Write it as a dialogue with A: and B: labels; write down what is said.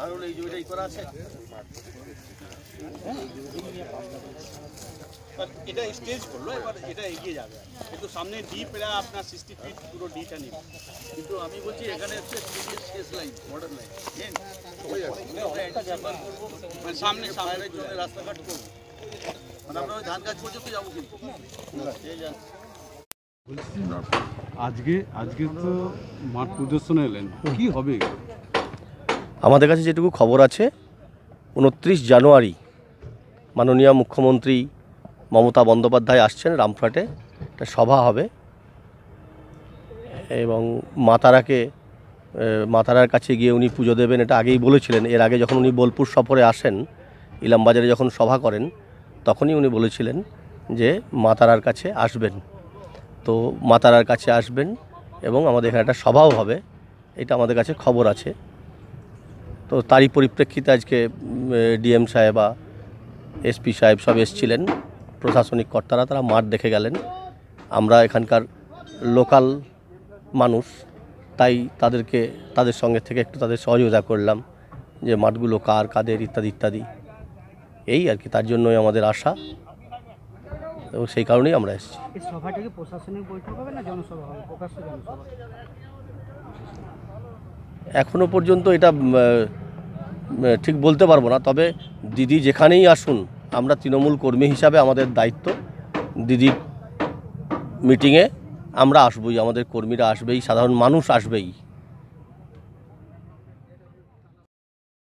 A: আর হলো এই করা আছে। এটা স্টেজ করল এবার এটা এগিয়ে যাবে। কিন্তু সামনে ডিপ এরা আপনার সিক্সটি ফিট পুরো ডিটা নেবে। কিন্তু আমি বলছি এখানে হচ্ছে শেষ লাইন বর্ডার লাইন করব মানে সামনে সামনের জন্য রাস্তাঘাট করব। মানে আমরা ধান গাছ পর্যন্ত যাব কিন্তু।
B: আজকে আজকে তো মাঠ প্রদর্শনে এলেন। কি হবে?
C: আমাদের কাছে যেটুকু খবর আছে, উনত্রিশ জানুয়ারি মাননীয় মুখ্যমন্ত্রী মমতা বন্দ্যোপাধ্যায় আসছেন রামপুরহাটে। একটা সভা হবে। এবং মাতারাকে মাতারার কাছে গিয়ে উনি পুজো দেবেন, এটা আগেই বলেছিলেন। এর আগে যখন উনি বোলপুর সফরে আসেন, ইলামবাজারে যখন সভা করেন, তখনই উনি বলেছিলেন যে মাতারার কাছে আসবেন। তো মাতারার কাছে আসবেন এবং আমাদের এখানে একটা সভাও হবে। এটা আমাদের কাছে খবর আছে। তো তারই পরিপ্রেক্ষিতে আজকে ডিএম সাহেব এসপি সাহেব সব এসছিলেন। প্রশাসনিক কর্তারা তারা মাঠ দেখে গেলেন। আমরা এখানকার লোকাল মানুষ, তাই তাদেরকে, তাদের সঙ্গে থেকে একটু তাদের সহযোগিতা করলাম যে মাঠগুলো কার, কাদের ইত্যাদি ইত্যাদি। এই আর কি, তার জন্যই আমাদের আশা। এবং সেই কারণেই আমরা এসেছি।
D: এই সভাটা কি প্রশাসনিক বৈঠক হবে না জনসভা হবে প্রকাশ্য জনসভা
C: এখনও পর্যন্ত এটা ঠিক বলতে পারব না। তবে দিদি যেখানেই আসুন, আমরা তৃণমূল কর্মী হিসাবে আমাদের দায়িত্ব। দিদির মিটিংয়ে আমরা আসবই, আমাদের কর্মীরা আসবেই, সাধারণ মানুষ আসবেই।